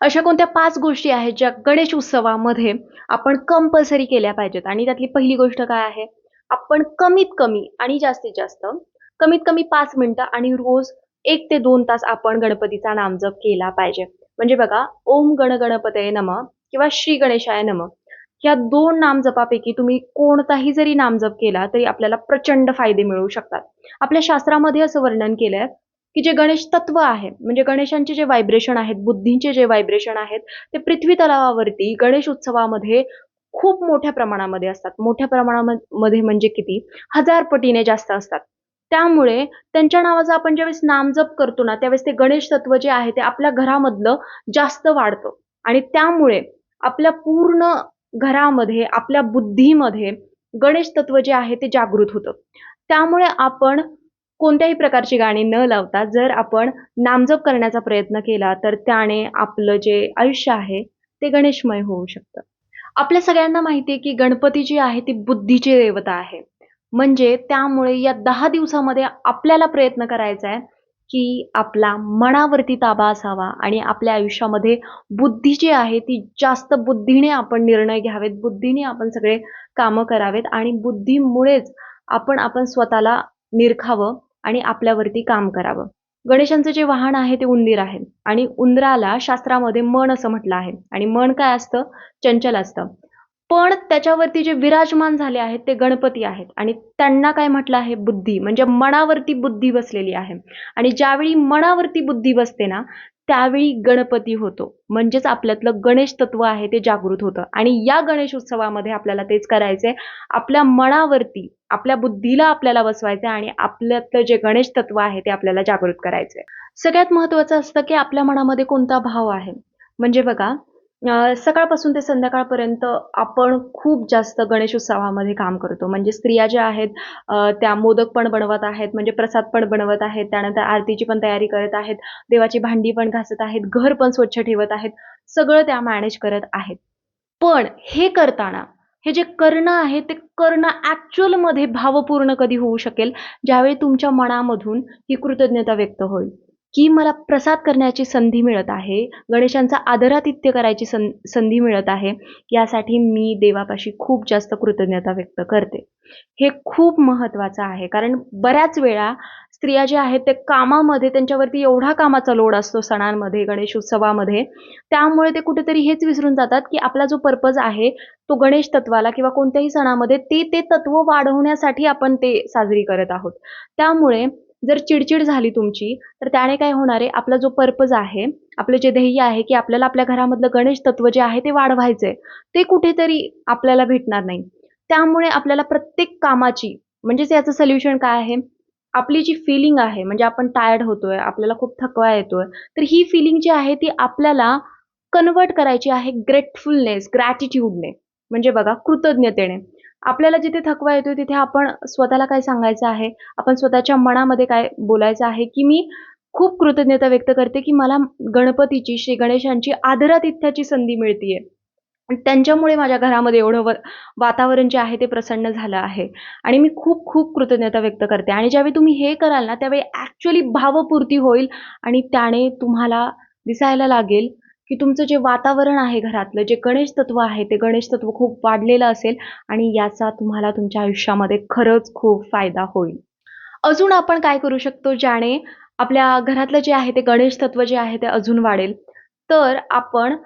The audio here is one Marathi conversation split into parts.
अशा कोणत्या पाच गोष्टी आहेत ज्या गणेश उत्सवामध्ये आपण कंपल्सरी केल्या पाहिजेत? आणि त्यातली पहिली गोष्ट काय आहे? आपण कमीत कमी आणि जास्तीत जास्त कमीत कमी पाच मिनिटं आणि रोज एक ते दोन तास आपण गणपतीचा नामजप केला पाहिजे. म्हणजे बघा ओम गण गणपतये नम किंवा श्री गणेशाय नम. या दोन नामजपापैकी तुम्ही कोणताही जरी नामजप केला तरी आपल्याला प्रचंड फायदे मिळू शकतात. आपल्या शास्त्रामध्ये असं वर्णन केलंय की जे गणेश तत्व आहे म्हणजे गणेशांचे जे व्हायब्रेशन आहेत बुद्धींचे जे व्हायब्रेशन आहेत ते पृथ्वी तलावावरती गणेश उत्सवामध्ये खूप मोठ्या प्रमाणामध्ये असतात. मोठ्या प्रमाणामध्ये म्हणजे किती? हजार पटीने जास्त असतात. त्यामुळे त्यांच्या नावाचा आपण ज्यावेळेस नामजप करतो ना त्यावेळेस ते गणेश तत्व जे आहे ते आपल्या घरामधलं जास्त वाढतं. आणि त्यामुळे आपल्या पूर्ण घरामध्ये आपल्या बुद्धीमध्ये गणेश तत्व जे आहे ते जागृत होतं. त्यामुळे आपण कोणत्याही प्रकारची गाणी न लावता जर आपण नामजप करण्याचा प्रयत्न केला तर त्याने आपलं जे आयुष्य आहे ते गणेशमय होऊ शकतं. आपल्या सगळ्यांना माहिती आहे की गणपती जी आहे ती बुद्धीची देवता आहे. म्हणजे त्यामुळे या दहा दिवसामध्ये आपल्याला प्रयत्न करायचा आहे की आपला मनावरती ताबा असावा आणि आपल्या आयुष्यामध्ये बुद्धी जी आहे ती जास्त बुद्धीने आपण निर्णय घ्यावेत बुद्धीने आपण सगळे कामं करावेत आणि बुद्धीमुळेच आपण आपण स्वतःला निरखावं आणि आपल्यावरती काम करावं. गणेशांचं जे वाहन आहे ते उंदीर आहे आणि उंदराला शास्त्रामध्ये मन असं म्हटलं आहे. आणि मन काय असतं? चंचल असतं. पण त्याच्यावरती जे विराजमान झाले आहेत ते गणपती आहेत. आणि त्यांना काय म्हटलं आहे? बुद्धी. म्हणजे मनावरती बुद्धी बसलेली आहे. आणि ज्यावेळी मनावरती बुद्धी बसते ना त्यावेळी गणपती होतो. म्हणजेच आपल्यातलं गणेश तत्व आहे ते जागृत होतं. आणि या गणेश उत्सवामध्ये आपल्याला तेच करायचंय. आपल्या मनावरती आपल्या बुद्धीला आपल्याला बसवायचं आणि आपल्यातलं जे गणेश तत्व आहे ते आपल्याला जागृत करायचंय. सगळ्यात महत्वाचं असतं की आपल्या मनामध्ये कोणता भाव आहे. म्हणजे बघा सकाळपासून ते संध्याकाळपर्यंत आपण खूप जास्त गणेश उत्सवामध्ये काम करतो. म्हणजे स्त्रिया ज्या आहेत त्या मोदक पण बनवत आहेत म्हणजे प्रसाद पण बनवत आहेत त्यानंतर आरतीची पण तयारी करत आहेत देवाची भांडी पण घासत आहेत घर पण स्वच्छ ठेवत आहेत सगळं त्या मॅनेज करत आहेत. पण हे करताना हे जे करणं आहे ते करणं मध्ये भावपूर्ण कधी होऊ शकेल ज्यावेळी तुमच्या मनामधून ही कृतज्ञता व्यक्त होईल. की मला प्रसाद करण्याची संधी मिळत आहे गणेशांचा आदरातिथ्य करायची सं संधी मिळत आहे यासाठी मी देवापाशी खूप जास्त कृतज्ञता व्यक्त करते. हे खूप महत्त्वाचं आहे कारण बऱ्याच वेळा स्त्रिया ज्या आहेत ते कामामध्ये त्यांच्यावरती एवढा कामाचा लोड असतो सणांमध्ये गणेश उत्सवामध्ये त्यामुळे ते कुठेतरी हेच विसरून जातात की आपला जो पर्पज आहे तो गणेश तत्वाला किंवा कोणत्याही सणामध्ये ते ते तत्व वाढवण्यासाठी आपण ते साजरी करत आहोत. त्यामुळे जर चिडचिड झाली तुमची तर त्याने काय होणार आहे? आपला जो पर्पज आहे आपलं जे ध्येय आहे की आपल्याला आपल्या घरामधलं गणेश तत्व जे आहे ते वाढवायचंय ते कुठेतरी आपल्याला भेटणार नाही. त्यामुळे आपल्याला प्रत्येक कामाची म्हणजेच याचं सोल्युशन काय आहे? आपली जी फिलिंग आहे म्हणजे आपण टायर्ड होतोय आपल्याला खूप थकवा येतोय तर ही फिलिंग जी आहे ती आपल्याला कन्वर्ट करायची आहे ग्रेटफुलनेस ग्रॅटिट्यूडने म्हणजे बघा कृतज्ञतेने. आपल्याला जिथे थकवा येतोय तिथे आपण स्वतःला काय सांगायचं आहे? आपण स्वतःच्या मनामध्ये काय बोलायचं आहे? की मी खूप कृतज्ञता व्यक्त करते की मला गणपतीची श्री गणेशांची आदरातिथ्याची संधी मिळतीये. त्यांच्यामुळे माझ्या घरामध्ये एवढं वातावरण जे आहे ते प्रसन्न झालं आहे. आणि मी खूप खूप कृतज्ञता व्यक्त करते. आणि ज्यावेळी तुम्ही हे कराल ना त्यावेळी ॲक्च्युली भावपूर्ती होईल आणि त्याने तुम्हाला दिसायला लागेल. की तुमचं जे वातावरण आहे घरातलं जे गणेश तत्व आहे ते गणेश तत्व खूप वाढलेलं असेल आणि याचा तुम्हाला तुमच्या आयुष्यामध्ये खरंच खूप फायदा होईल. अजून आपण काय करू शकतो ज्याने आपल्या घरातलं जे आहे ते गणेश तत्व जे आहे ते अजून वाढेल? तर आपण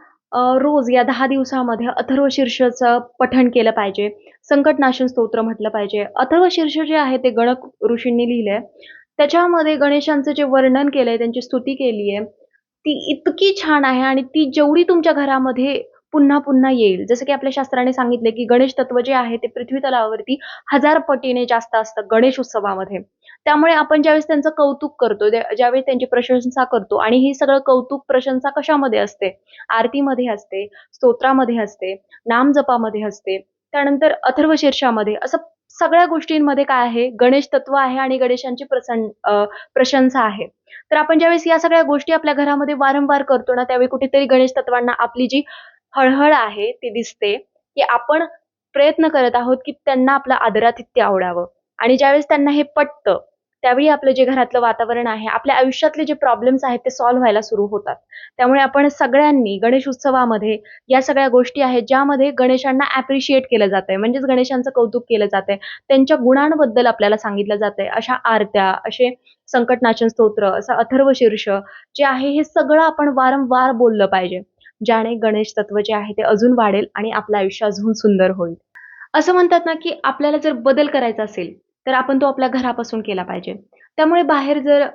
रोज या दहा दिवसामध्ये अथर्व शीर्षचं पठण केलं पाहिजे संकटनाशन स्तोत्र म्हटलं पाहिजे. अथर्व शीर्ष जे आहे ते गणक ऋषींनी लिहिलंय. त्याच्यामध्ये गणेशांचं जे वर्णन केलंय त्यांची स्तुती केली आहे ती इतकी छान आहे आणि ती जेवढी तुमच्या घरामध्ये पुन्हा पुन्हा येईल. जसं की आपल्या शास्त्राने सांगितले की गणेश तत्व जे आहे ते पृथ्वी तलावावरती हजार पटीने जास्त असतं गणेश उत्सवामध्ये. त्यामुळे आपण ज्यावेळेस त्यांचं कौतुक करतो ज्यावेळेस त्यांची प्रशंसा करतो आणि ही सगळं कौतुक प्रशंसा कशामध्ये असते? आरतीमध्ये असते स्तोत्रामध्ये असते नामजपामध्ये असते त्यानंतर अथर्व शीर्षामध्ये असं सगळ्या गोष्टींमध्ये काय आहे? गणेश तत्व आहे आणि गणेशांची प्रसन्न प्रशंसा आहे. तर आपण ज्यावेळेस या सगळ्या गोष्टी आपल्या घरामध्ये वारंवार करतो ना त्यावेळी कुठेतरी गणेश तत्वांना आपली जी हळहळ आहे ती दिसते की आपण प्रयत्न करत आहोत की त्यांना आपलं आदरातिथ्य आवडावं. आणि ज्यावेळेस त्यांना हे पटतं त्यावेळी आपलं जे घरातलं वातावरण आहे आपल्या आयुष्यातले जे प्रॉब्लेम्स आहेत ते सॉल्व्ह व्हायला सुरू होतात. त्यामुळे आपण सगळ्यांनी गणेश उत्सवामध्ये या सगळ्या गोष्टी आहेत ज्यामध्ये गणेशांना ॲप्रिशिएट केलं जातंय. म्हणजेच गणेशांचं कौतुक केलं जातंय. त्यांच्या गुणांबद्दल आपल्याला सांगितलं जातंय. अशा आरत्या असे संकटनाशन स्तोत्र असं अथर्व शीर्ष जे आहे हे सगळं आपण वारंवार बोललं पाहिजे. ज्याने गणेश तत्व जे आहे ते अजून वाढेल आणि आपलं आयुष्य अजून सुंदर होईल. असं म्हणतात ना की आपल्याला जर बदल करायचा असेल तर आपण तो आपल्या घरापासून केला पाहिजे. त्यामुळे बाहेर जर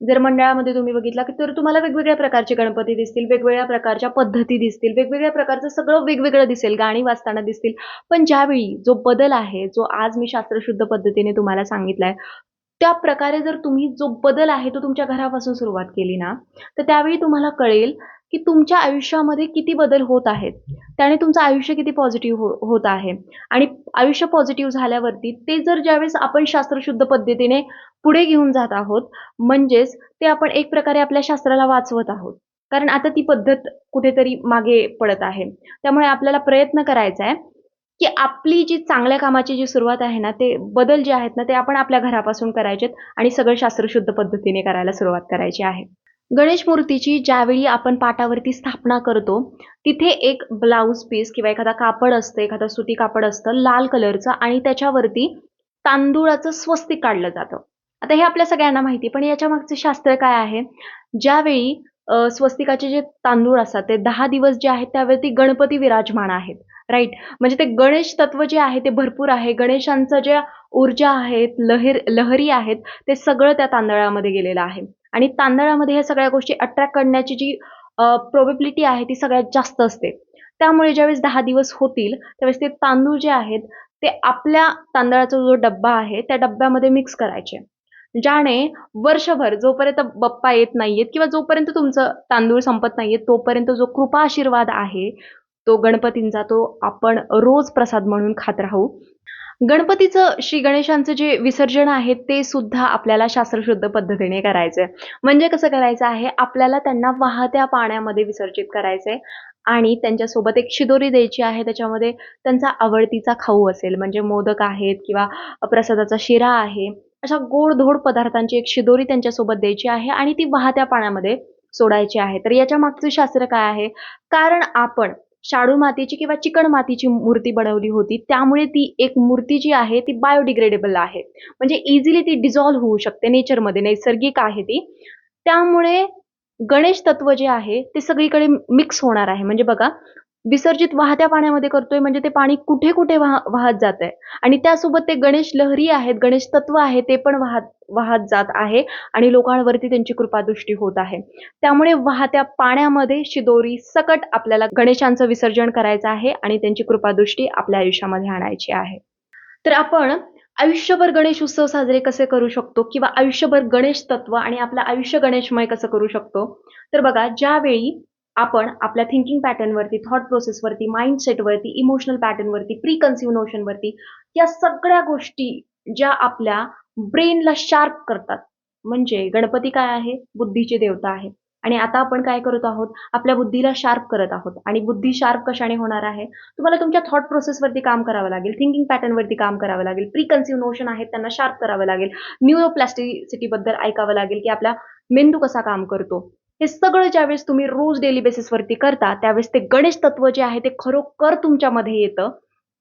जर मंडळामध्ये तुम्ही बघितला की तर तुम्हाला वेगवेगळ्या प्रकारचे गणपती दिसतील वेगवेगळ्या प्रकारच्या पद्धती दिसतील वेगवेगळ्या प्रकारचं सगळं वेगवेगळं दिसेल गाणी वाजताना दिसतील. पण ज्यावेळी जो बदल आहे जो आज मी शास्त्रशुद्ध पद्धतीने तुम्हाला सांगितलाय त्या प्रकारे जर तुम्ही जो बदल आहे तो तुमच्या घरापासून सुरुवात केली ना तर त्यावेळी तुम्हाला कळेल की तुमच्या आयुष्यामध्ये किती बदल होत आहेत? त्याने तुमचं आयुष्य किती पॉझिटिव्ह हो होत आहे? आणि आयुष्य पॉझिटिव्ह झाल्यावरती ते जर ज्यावेळेस आपण शास्त्रशुद्ध पद्धतीने पुढे घेऊन जात आहोत म्हणजेच ते आपण एक प्रकारे आपल्या शास्त्राला वाचवत आहोत. कारण आता ती पद्धत कुठेतरी मागे पडत आहे. त्यामुळे आपल्याला प्रयत्न करायचा आहे की आपली जी चांगल्या कामाची जी सुरुवात आहे ना ते बदल जे आहेत ना ते आपण आपल्या घरापासून करायचेत आणि सगळं शास्त्रशुद्ध पद्धतीने करायला सुरुवात करायची आहे. गणेश मूर्तीची ज्यावेळी आपण पाटावरती स्थापना करतो तिथे एक ब्लाऊज पीस किंवा एखादा कापड असतं एखादं सुती कापड असतं लाल कलरचं आणि त्याच्यावरती तांदूळाचं स्वस्तिक काढलं जातं. आता हे आपल्या सगळ्यांना माहिती पण याच्या मागचं शास्त्र काय आहे? ज्यावेळी स्वस्तिकाचे जे तांदूळ असतात ते दहा दिवस जे आहेत त्यावरती गणपती विराजमान आहेत. राईट म्हणजे ते गणेश तत्व जे आहे ते भरपूर आहे. गणेशांचं ज्या ऊर्जा आहेत लहर लहरी आहेत ते सगळं त्या तांदळामध्ये गेलेलं आहे. आणि तांदळामध्ये ह्या सगळ्या गोष्टी अट्रॅक्ट करण्याची जी प्रोबेबिलिटी आहे ती सगळ्यात जास्त असते. त्यामुळे ज्यावेळेस दहा दिवस होतील त्यावेळेस ते तांदूळ जे आहेत ते आपल्या तांदळाचा जो डब्बा आहे त्या डब्यामध्ये मिक्स करायचे. ज्याने वर्षभर जोपर्यंत बप्पा येत नाहीयेत किंवा जोपर्यंत तुमचं तांदूळ संपत नाहीये तोपर्यंत जो कृपा आशीर्वाद आहे तो गणपतींचा तो आपण रोज प्रसाद म्हणून खात राहू. गणपतीचं श्री गणेशांचं जे विसर्जन आहे ते सुद्धा आपल्याला शास्त्रशुद्ध पद्धतीने करायचंय. म्हणजे कसं करायचं आहे आपल्याला त्यांना वाहत्या पाण्यामध्ये विसर्जित करायचंय आणि त्यांच्यासोबत एक शिदोरी द्यायची आहे त्याच्यामध्ये त्यांचा आवडतीचा खाऊ असेल म्हणजे मोदक आहेत किंवा प्रसादाचा शिरा आहे अशा गोडधोड पदार्थांची एक शिदोरी त्यांच्यासोबत द्यायची आहे आणि ती वाहत्या पाण्यामध्ये सोडायची आहे. तर याच्या मागचं शास्त्र काय आहे? कारण आपण शाडू मातीची किंवा चिकण मातीची मूर्ती बनवली होती. त्यामुळे ती एक मूर्ती जी आहे ती बायोडिग्रेडेबल आहे. म्हणजे इझिली ती डिझॉल्व्ह होऊ शकते नेचरमध्ये नैसर्गिक आहे ती. त्यामुळे गणेश तत्व जे आहे ते सगळीकडे मिक्स होणार आहे. म्हणजे बघा विसर्जित वाहत्या पाण्यामध्ये करतोय म्हणजे ते पाणी कुठे कुठे वाह वाहत जात आहे आणि त्यासोबत ते गणेश लहरी आहेत गणेश तत्व आहे ते पण वाहत वाहत जात आहे आणि लोकांवरती त्यांची कृपादृष्टी होत आहे. त्यामुळे वाहत्या पाण्यामध्ये शिदोरी सकट आपल्याला गणेशांचं विसर्जन करायचं आहे आणि त्यांची कृपादृष्टी आपल्या आयुष्यामध्ये आणायची आहे. तर आपण आयुष्यभर गणेश उत्सव साजरे कसे करू शकतो किंवा आयुष्यभर गणेश तत्व आणि आपलं आयुष्य गणेशमय कसं करू शकतो? तर बघा ज्यावेळी आपण आपल्या थिंकिंग पॅटर्नवरती थॉट प्रोसेसवरती माइंडसेटवरती इमोशनल पॅटर्नवरती प्री कन्सिव्ह नोशनवरती या सगळ्या गोष्टी ज्या आपल्या ब्रेनला शार्प करतात. म्हणजे गणपती काय आहे? बुद्धीची देवता आहे. आणि आता आपण काय करत आहोत? आपल्या बुद्धीला शार्प करत आहोत. आणि बुद्धी शार्प कशाने होणार आहे? तुम्हाला तुमच्या थॉट प्रोसेसवरती काम करावं लागेल. थिंकिंग पॅटर्नवरती काम करावं लागेल. प्री कन्सिव्ह नोशन आहेत त्यांना शार्प करावं लागेल. न्यूरोप्लास्टिसिटीबद्दल ऐकावं लागेल की आपला मेंदू कसा काम करतो? हे सगळं ज्यावेळेस तुम्ही रोज डेली बेसिसवरती करता त्यावेळेस ते गणेश तत्व जे आहे ते खरोखर तुमच्यामध्ये येतं.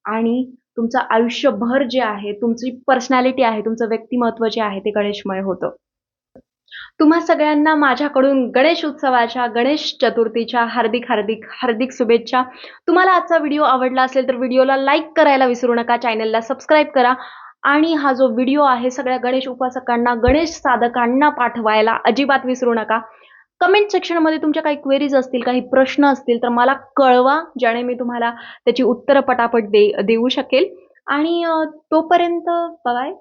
आणि तुमचं आयुष्यभर जे आहे तुमची पर्सनॅलिटी आहे तुमचं व्यक्तिमत्व जे आहे ते गणेशमय होतं. तुम्हा सगळ्यांना माझ्याकडून गणेश उत्सवाच्या गणेश चतुर्थीच्या हार्दिक हार्दिक हार्दिक शुभेच्छा. तुम्हाला आजचा व्हिडिओ आवडला असेल तर व्हिडिओला लाईक करायला विसरू नका चॅनलला सबस्क्राईब करा. आणि हा जो व्हिडिओ आहे सगळ्या गणेश उपासकांना गणेश साधकांना पाठवायला अजिबात विसरू नका. कमेंट सेक्शनमध्ये तुमच्या काही क्वेरीज असतील काही प्रश्न असतील तर मला कळवा ज्याने मी तुम्हाला त्याची उत्तरं पटापट दे देऊ शकेल. आणि तोपर्यंत बाय